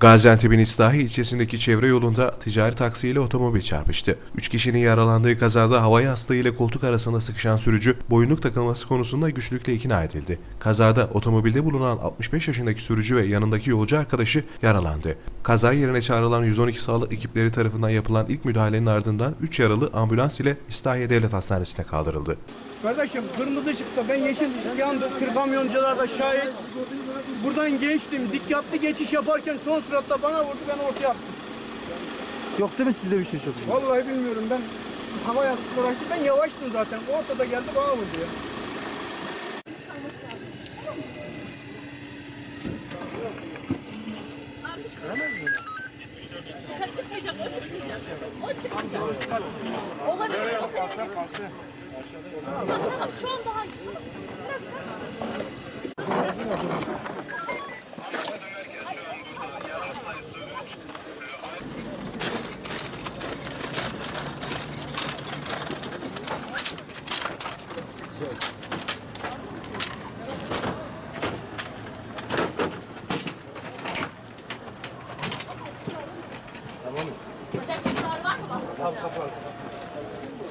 Gaziantep'in İslahi ilçesindeki çevre yolunda ticari taksiyle otomobil çarpıştı. Üç kişinin yaralandığı kazada hava yastığı ile koltuk arasında sıkışan sürücü boyunluk takılması konusunda güçlükle ikna edildi. Kazada otomobilde bulunan 65 yaşındaki sürücü ve yanındaki yolcu arkadaşı yaralandı. Kaza yerine çağrılan 112 sağlık ekipleri tarafından yapılan ilk müdahalenin ardından 3 yaralı ambulans ile İslahiye Devlet Hastanesi'ne kaldırıldı. Kardeşim kırmızı ışıkta ben yeşil ışık yandı. Tır kamyoncular da şahit. Buradan geçtim. Dikkatli geçiş yaparken son suratta bana vurdu ben ortaya attım. Yok değil mi sizde bir şey çok? Vallahi bilmiyorum ben hava yastığı uğraştım. Ben yavaştım zaten. Ortada geldi bana vurdu ya. Çıkar çıkmayacak, o çıkmayacak. O Olabilir, o senin. Sakın, şu an daha iyi. Var mı? Kaffee.